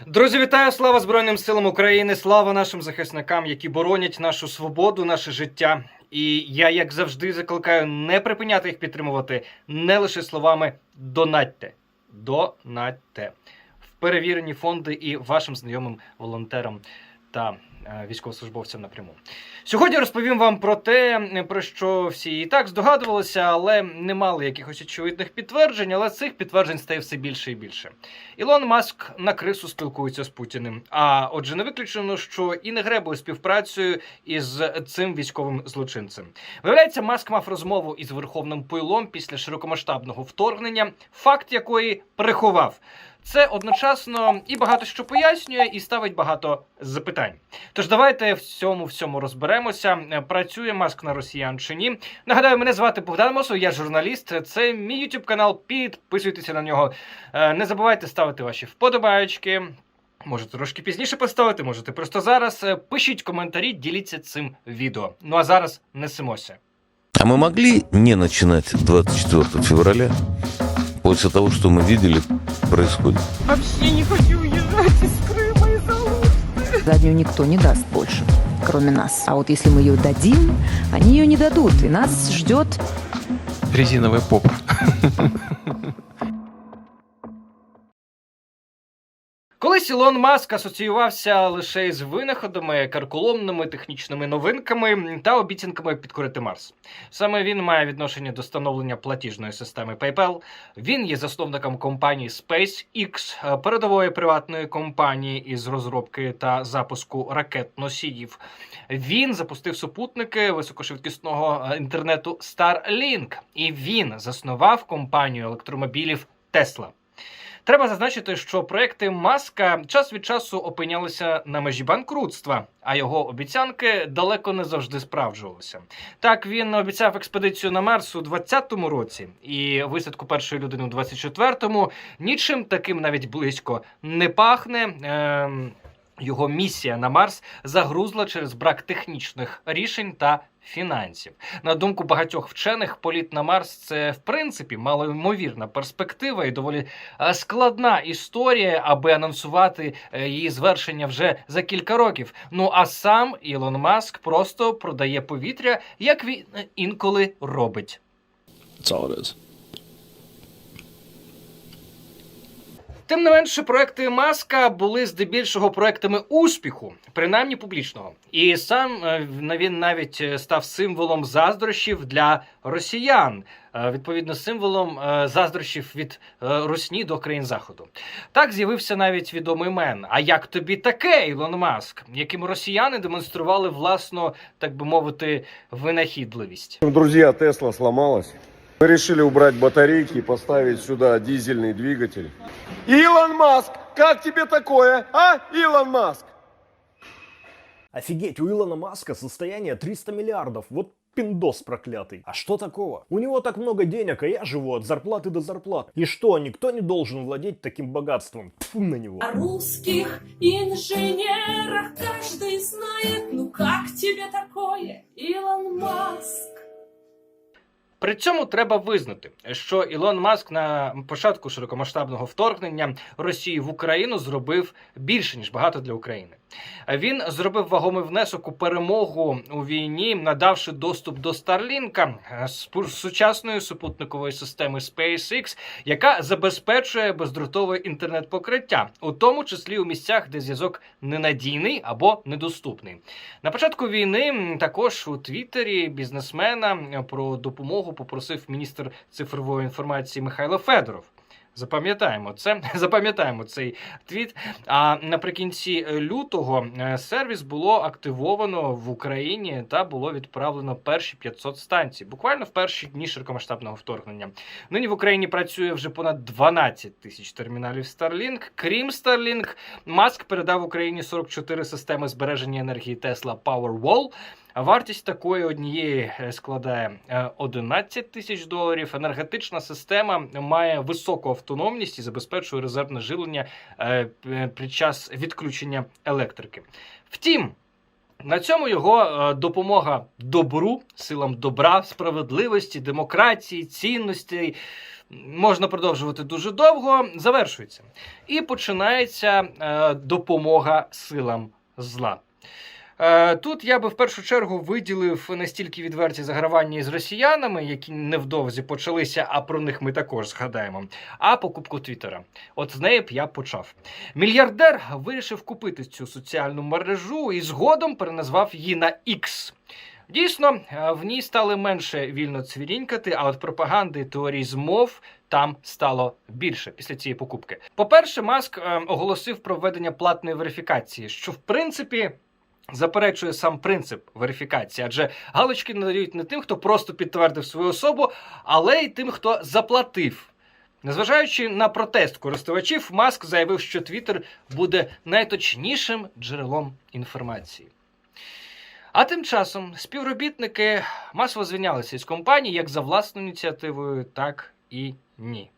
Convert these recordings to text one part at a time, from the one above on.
Друзі, вітаю! Слава Збройним силам України! Слава нашим захисникам, які боронять нашу свободу, наше життя. І я, як завжди, закликаю не припиняти їх підтримувати не лише словами донатьте. Донатьте в перевірені фонди і вашим знайомим волонтерам та військовослужбовцям напряму. Сьогодні розповім вам про те, про що всі і так здогадувалися, але не мали якихось очевидних підтверджень. Але цих підтверджень стає все більше і більше. Ілон Маск на крису спілкується з Путіним. А отже, не виключено, що і не гребує співпрацею із цим військовим злочинцем. Виявляється, Маск мав розмову із верховним пилом після широкомасштабного вторгнення, факт якої приховав. Це одночасно і багато що пояснює, і ставить багато запитань. Тож давайте в цьому всьому розберемося. Е, Працює маск на росіян чи ні. Нагадаю, мене звати Богдан Мосов, я журналіст. Це мій YouTube канал. Підписуйтеся на нього. Е, Не забувайте ставити ваші вподобаєчки. Можете трошки пізніше поставити, можете просто зараз. Е, Пишіть коментарі, діліться цим відео. Ну а зараз несемося. А мы могли не начинать 24 февраля после того, что мы видели происходит? Вообще не хочу Заднюю никто не даст больше, кроме нас. А вот если мы ее дадим, они ее не дадут, и нас ждет резиновая попа. Колись Ілон Маск асоціювався лише із винаходами, карколомними технічними новинками та обіцянками підкорити Марс. Саме він має відношення до становлення платіжної системи PayPal. Він є засновником компанії SpaceX, передової приватної компанії із розробки та запуску ракет-носіїв. Він запустив супутники високошвидкісного е, інтернету Starlink. і він заснував компанію електромобілів Tesla. Треба зазначити, що проекти Маска час від часу опинялися на межі банкрутства, а його обіцянки далеко не завжди справджувалися. Так він обіцяв експедицію на Марс у 20-му році і висадку першої людини у 24-му. Нічим таким навіть близько не пахне. Ем... Його місія на Марс загрузла через брак технічних рішень та фінансів. На думку багатьох вчених, політ на Марс це в принципі малоймовірна перспектива і доволі е, складна історія, аби анонсувати е, її звершення вже за кілька років. Ну а сам Ілон Маск просто продає повітря, як він е, інколи робить. That's Тим не менше, проекти Маска були здебільшого проектами успіху, принаймні публічного. І сам е, він навіть е, став символом заздрощів для росіян, е, відповідно, символом заздрощів від Русні до країн Заходу. Так з'явився навіть відомий мен. А як тобі таке, Ілон Маск, яким росіяни демонстрували власну, так би мовити, винахідливість? Друзья, Тесла сломалась. Мы решили убрать батарейки и поставить сюда дизельный двигатель. Илон Маск, как тебе такое, а, Илон Маск? Офигеть, у Илона Маска состояние 300 миллиардов. Вот пиндос проклятый. А что такого? У него так много денег, а я живу от зарплаты до зарплаты. И что, никто не должен владеть таким богатством? Тьфу на него. О русских инженерах каждый знает, ну как тебе такое, Илон Маск? При цьому треба визнати, що Ілон Маск на початку широкомасштабного вторгнення Росії в Україну зробив більше ніж багато для України. Він зробив вагомий внесок у перемогу у війні, надавши доступ до Старлінка сучасної супутникової системи SpaceX, яка забезпечує бездротове інтернет-покриття, у тому числі у місцях, де зв'язок ненадійний або недоступний. На початку війни також у Твіттері бізнесмена е, про допомогу попросив міністр цифрової інформації Михайло Федоров. Запам'ятаємо це, запам'ятаємо цей твіт. А наприкінці лютого е, сервіс було активовано в Україні та було відправлено перші 500 станцій, буквально в перші дні широкомасштабного вторгнення. Нині в Україні працює вже понад 12 тисяч терміналів Starlink. Крім Starlink, Маск передав Україні 44 системи збереження енергії Tesla Powerwall. Вартість такої однієї е, складає е, 11 тисяч доларів. Енергетична система має високу автономність і забезпечує резервне живлення е, під час відключення електрики. Втім. На цьому його допомога добру, силам добра, справедливості, демократії, цінностей можна продовжувати дуже довго, завершується. І починається допомога силам зла. Е, Тут я би в першу чергу виділив не стільки відверті загравання із росіянами, які невдовзі почалися, а про них ми також згадаємо, а покупку Твіттера. От з неї б я почав. Мільярдер вирішив купити цю соціальну мережу і згодом переназвав її на X. Дійсно, е, в ній стали менше вільно цвірінькати, а от пропаганди теорій змов там стало більше після цієї покупки. По-перше, Маск е, оголосив про введення платної верифікації, що в принципі. Заперечує сам принцип верифікації, адже галочки надають не тим, хто просто підтвердив свою особу, але й тим, хто заплатив. Незважаючи на протест користувачів, Маск заявив, що Твіттер буде найточнішим джерелом інформації. А тим часом співробітники масово звільнялися із компанії як за власною ініціативою, так і ні.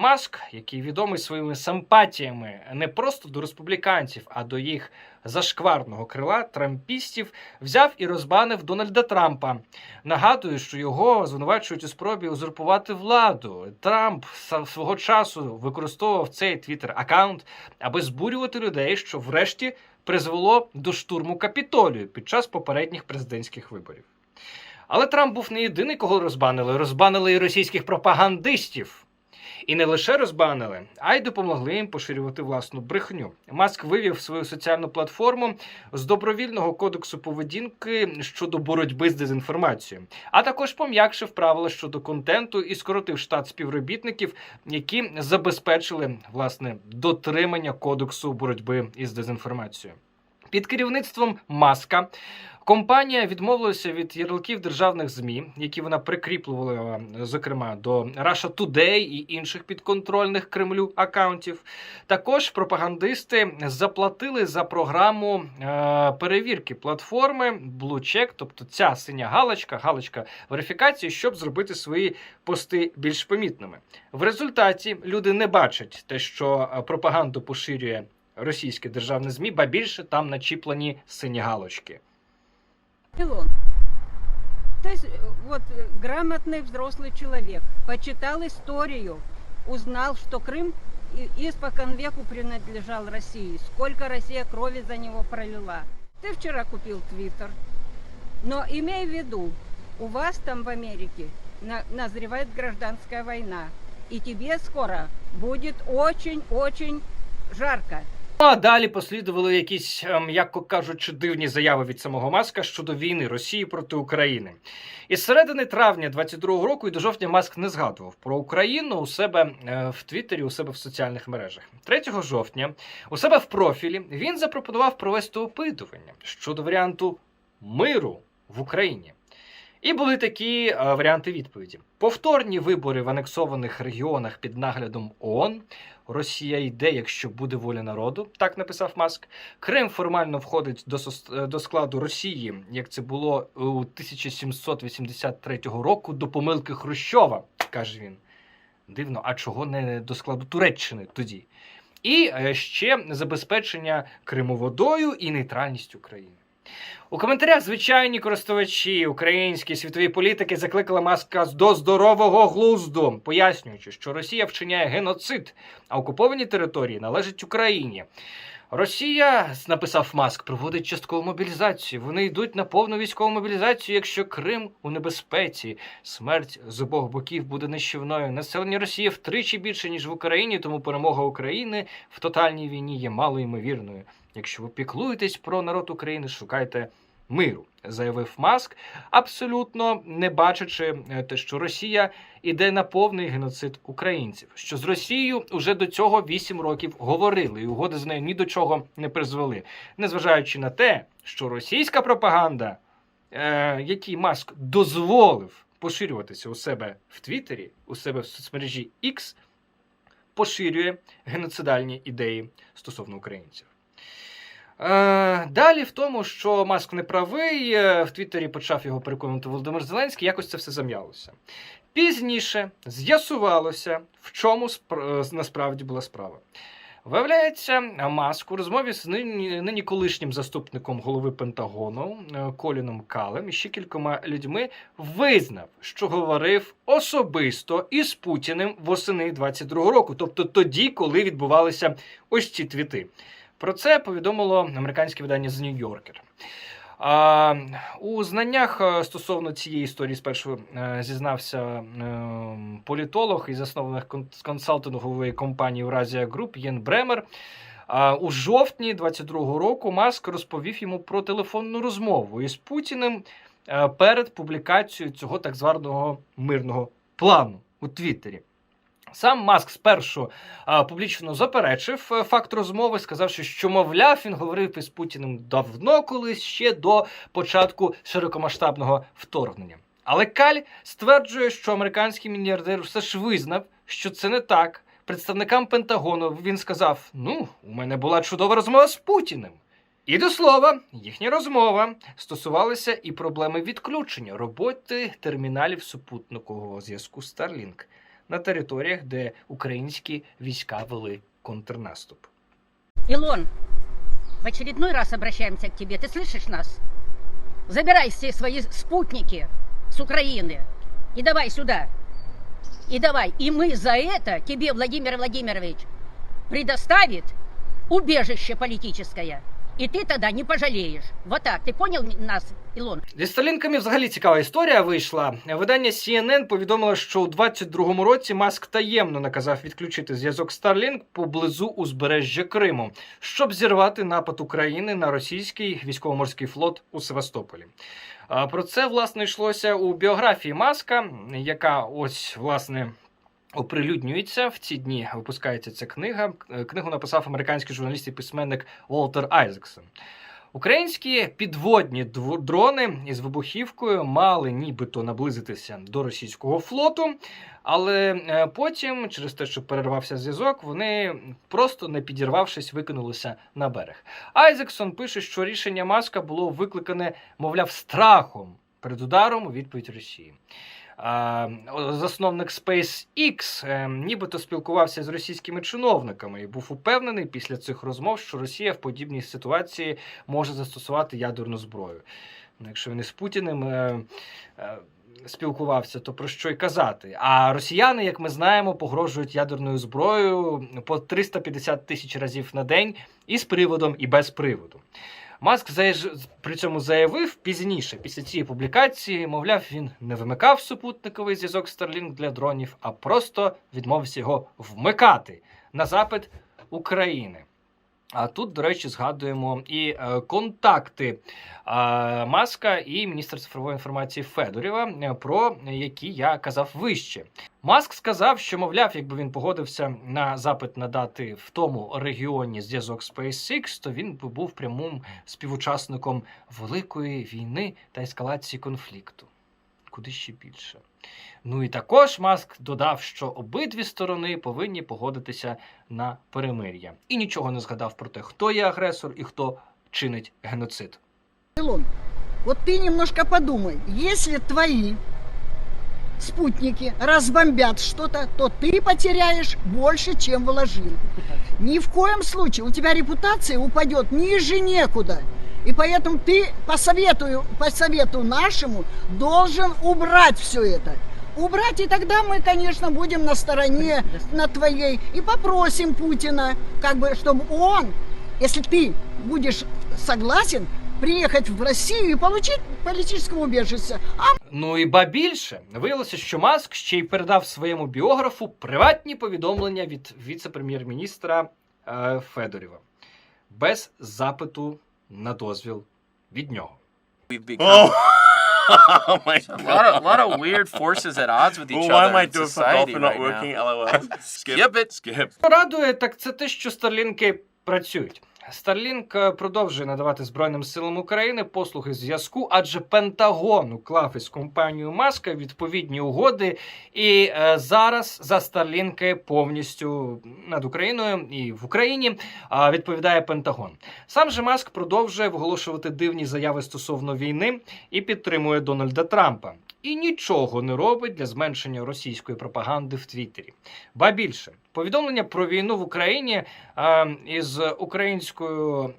Маск, який відомий своїми симпатіями не просто до республіканців, а до їх зашкварного крила трампістів, взяв і розбанив Дональда Трампа. Нагадую, що його звинувачують у спробі узурпувати владу. Трамп свого часу використовував цей твіттер аккаунт, аби збурювати людей, що врешті призвело до штурму капітолію під час попередніх президентських виборів. Але Трамп був не єдиний, кого розбанили. Розбанили і російських пропагандистів. І не лише розбанили, а й допомогли їм поширювати власну брехню. Маск вивів свою соціальну платформу з добровільного кодексу поведінки щодо боротьби з дезінформацією, а також пом'якшив правила щодо контенту і скоротив штат співробітників, які забезпечили власне дотримання кодексу боротьби із дезінформацією. Під керівництвом Маска компанія відмовилася від ярликів державних ЗМІ, які вона прикріплювала, зокрема, до Russia Today і інших підконтрольних Кремлю акаунтів. Також пропагандисти заплатили за програму е, перевірки платформи BlueCheck, тобто ця синя галочка, галочка верифікації, щоб зробити свої пости більш помітними. В результаті люди не бачать те, що е, пропаганду поширює російське державне ЗМІ, ба більше там начіплені сині галочки. Илон, ты с- вот э, грамотный взрослый человек, почитал историю, узнал, что Крым испокон веку принадлежал России, сколько Россия крови за него пролила. Ты вчера купил Твиттер, но имей в виду, у вас там в Америке на- назревает гражданская война, и тебе скоро будет очень-очень жарко. Ну, а далі послідували якісь, ем, м'яко кажучи, дивні заяви від самого Маска щодо війни Росії проти України. Із середини травня 22-го року і до жовтня Маск не згадував про Україну у себе е, в Твіттері, у себе в соціальних мережах. 3 жовтня у себе в профілі він запропонував провести опитування щодо варіанту миру в Україні. І були такі е, варіанти відповіді: повторні вибори в анексованих регіонах під наглядом ООН. Росія йде, якщо буде воля народу, так написав Маск. Крим формально входить до, сос- е, до складу Росії, як це було у 1783 року до помилки Хрущова, каже він. Дивно, а чого не до складу Туреччини тоді? І е, ще забезпечення Криму водою і нейтральність України. У коментарях звичайні користувачі українські світові політики закликали Маска до здорового глузду, пояснюючи, що Росія вчиняє геноцид, а окуповані території належать Україні. Росія, написав Маск, проводить часткову мобілізацію. Вони йдуть на повну військову мобілізацію, якщо Крим у небезпеці. Смерть з обох боків буде нищівною. Населення Росії втричі більше ніж в Україні, тому перемога України в тотальній війні є малоймовірною. Якщо ви піклуєтесь про народ України, шукайте миру, заявив Маск, абсолютно не бачачи е, те, що Росія іде на повний геноцид українців. Що з Росією уже до цього 8 років говорили, і угоди з нею ні до чого не призвели, незважаючи на те, що російська пропаганда, е, якій Маск дозволив поширюватися у себе в Твіттері, у себе в соцмережі X, поширює геноцидальні ідеї стосовно українців. Е, далі в тому, що Маск не правий, е, в Твіттері почав його переконувати Володимир Зеленський, якось це все зам'ялося. Пізніше з'ясувалося, в чому е, насправді була справа. Виявляється, Маск у розмові з нині, нині колишнім заступником голови Пентагону Коліном Калем і ще кількома людьми визнав, що говорив особисто із Путіним восени 22-го року, тобто тоді, коли відбувалися ось ці твіти. Про це повідомило американське видання The New Yorker. А, у знаннях е, стосовно цієї історії спершу е, зізнався е, політолог і засновник консалтингової компанії Eurazia Group Єн Бремер. А у жовтні 22-го року Маск розповів йому про телефонну розмову із Путіним перед публікацією цього так званого мирного плану у Твіттері. Сам Маск спершу а, публічно заперечив е, факт розмови, сказавши, що, мовляв, він говорив із Путіним давно колись ще до початку широкомасштабного вторгнення. Але Каль стверджує, що американський мільярдер все ж визнав, що це не так. Представникам Пентагону він сказав: Ну, у мене була чудова розмова з Путіним. І до слова, їхня розмова стосувалася і проблеми відключення роботи терміналів супутникового зв'язку Starlink на територіях, де українські війська вели контрнаступ. Илон, в очередной раз обращаемся к тебе. Ты слышишь нас? Забирай все свои спутники с Украины и давай сюда. И давай. И мы за это тебе, Владимир Владимирович, предоставит убежище политическое. И ты тогда не пожалеешь. Вот так. Ты понял нас, Илон? Зі сталінками взагалі цікава історія вийшла. Видання CNN повідомило, що у 22-му році Маск таємно наказав відключити зв'язок Starlink поблизу узбережжя Криму, щоб зірвати напад України на російський військово-морський флот у Севастополі. Про це власне йшлося у біографії Маска, яка ось власне. Оприлюднюється в ці дні. Випускається ця книга. Книгу написав американський журналіст і письменник Волтер Айзексон. Українські підводні дрони із вибухівкою мали нібито наблизитися до російського флоту, але е, потім, через те, що перервався зв'язок, вони просто не підірвавшись, викинулися на берег. Айзексон пише, що рішення Маска було викликане, мовляв, страхом перед ударом у відповідь Росії. Засновник SpaceX е, нібито спілкувався з російськими чиновниками і був упевнений після цих розмов, що Росія в подібній ситуації може застосувати ядерну зброю. Ну, Якщо він із Путіним е, е, спілкувався, то про що й казати? А росіяни, як ми знаємо, погрожують ядерною зброєю по 350 тисяч разів на день і з приводом, і без приводу. Маск при цьому заявив пізніше, після цієї публікації, мовляв, він не вимикав супутниковий зв'язок Starlink для дронів, а просто відмовився його вмикати на запит України. А тут, до речі, згадуємо і е, контакти Маска і міністра цифрової інформації Федорєва, е, про які я казав вище. Маск сказав, що, мовляв, якби він погодився на запит надати в тому регіоні зв'язок SpaceX, то він би був прямим співучасником великої війни та ескалації конфлікту. Куди ще більше. Ну і також Маск додав, що обидві сторони повинні погодитися на перемир'я. І нічого не згадав про те, хто є агресор і хто чинить геноцид. Илон, вот ты немножко подумай, если твои спутники разбомбят что-то, то ты потеряешь больше, чем вложил. Ни в коем случае у тебя репутация упадет ниже некуда. И поэтому ты по совету, по совету нашему должен убрать все это. Убрать, и тогда мы, конечно, будем на стороне на твоей и попросим Путина, как бы, чтобы он, если ты будешь согласен, приехать в Россию и получить политическое убежище. А Ну і ба більше виявилося, що Маск ще й передав своєму біографу приватні повідомлення від віце-прем'єр-міністра е, Федорєва без запиту на дозвіл від нього. We've become oh my a lot of, lot of weird forces at odds with each Well, why other am I in doing for society golf not right working? now. LOL. Skip it. Skip. Що радує, так це те, що Старлінки працюють. Starlink е, продовжує надавати Збройним силам України послуги зв'язку, адже Пентагон уклав із компанією Маска відповідні угоди, і е, зараз за Starlink повністю над Україною і в Україні е, відповідає Пентагон. Сам же Маск продовжує виголошувати дивні заяви стосовно війни і підтримує Дональда Трампа. І нічого не робить для зменшення російської пропаганди в Твіттері. Ба більше повідомлення про війну в Україні е, із українською е,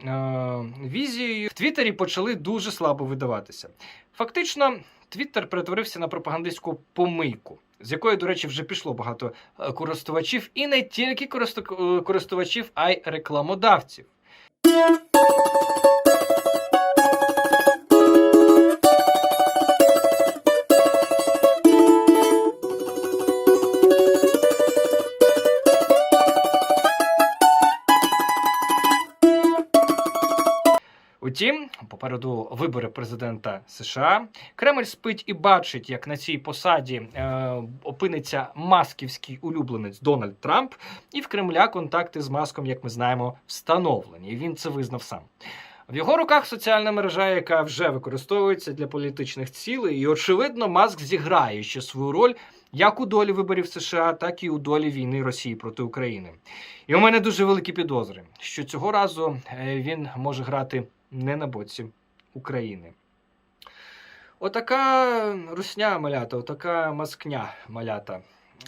візією в Твіттері почали дуже слабо видаватися. Фактично, Твіттер перетворився на пропагандистську помийку. З якої, до речі, вже пішло багато е, користувачів, і не тільки е, користувачів, а й рекламодавців. Утім, попереду вибори президента США. Кремль спить і бачить, як на цій посаді е, опиниться масківський улюбленець Дональд Трамп, і в Кремля контакти з маском, як ми знаємо, встановлені. Він це визнав сам. В його руках соціальна мережа, яка вже використовується для політичних цілей, і очевидно, маск зіграє ще свою роль як у долі виборів США, так і у долі війни Росії проти України. І у мене дуже великі підозри, що цього разу е, він може грати не на боці України. Отака русня малята, отака маскня малята.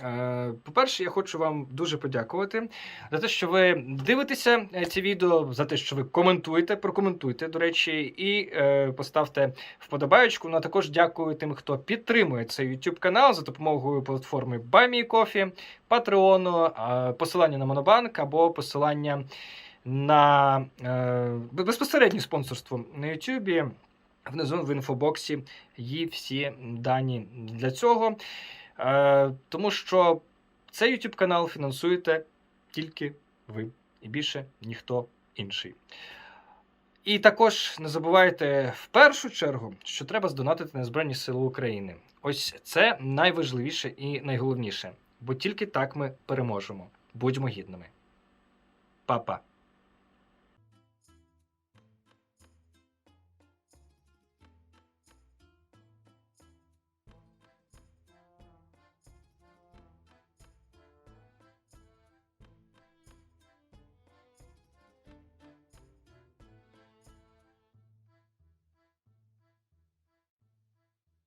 Е, По-перше, я хочу вам дуже подякувати за те, що ви дивитеся е, ці відео, за те, що ви коментуєте, прокоментуйте, до речі, і е, поставте вподобаючку. Ну а також дякую тим, хто підтримує цей YouTube канал за допомогою платформи BuyMeCoffee, Patreon, посилання на Монобанк або посилання на е, безпосереднє спонсорство на YouTube. Внизу в інфобоксі є всі дані для цього. Е, тому що цей YouTube канал фінансуєте тільки ви і більше ніхто інший. І також не забувайте в першу чергу, що треба здонатити на Збройні Сили України. Ось це найважливіше і найголовніше, бо тільки так ми переможемо. Будьмо гідними. Па-па.